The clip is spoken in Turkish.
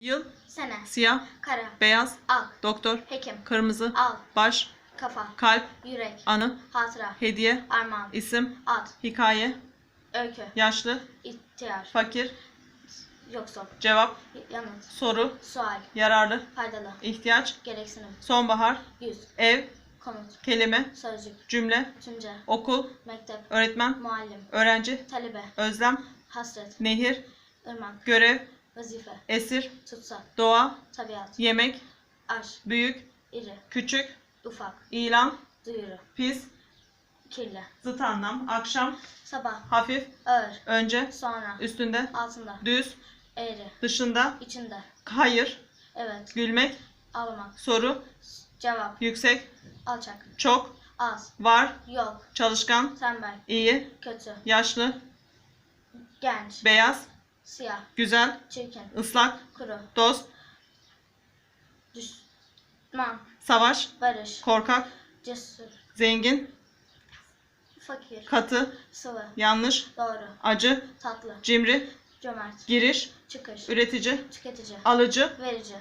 Yıl, Sene. siyah, Kara. beyaz, Ak. doktor, Hekim. kırmızı, Al. baş, Kafa. kalp, Yürek. anı, Hatıra. hediye, Armağan. isim, Ad. hikaye, Öykü. yaşlı, İhtiyar. fakir, Yoksul. cevap, Yanıt. soru, Sual. yararlı, Faydalı. ihtiyaç, Gereksinim. sonbahar, Yüz. ev, Komut. kelime, Sözcük. cümle, Tümce. okul, Mektep. öğretmen, Muallim. öğrenci, Talebe. özlem, Hasret. nehir, Irmak. görev, Vazife. esir, Tutsak. doğa, Tabiat. yemek, Aşk. büyük, iri, küçük, Ufak. ilan, Duyuru. pis, Kirli. zıt anlam, akşam, Sabah. hafif, Ağır. önce, Sonra. üstünde, Altında. düz, Eğri. dışında, içinde. hayır, Evet. gülmek, Ağlamak. soru, Cevap. yüksek, Alçak. çok, Az. var, Yok. çalışkan, Tembel. iyi, Kötü. yaşlı, Genç. beyaz, Siyah. güzel, Çirkin. ıslak, Kuru. dost, Düşman. savaş, Barış. korkak, Cesur. zengin, Fakir. katı, Sıvı. yanlış, Doğru. acı, Tatlı. cimri, Cömert. giriş, Çıkış. üretici, Tüketici. alıcı, Verici.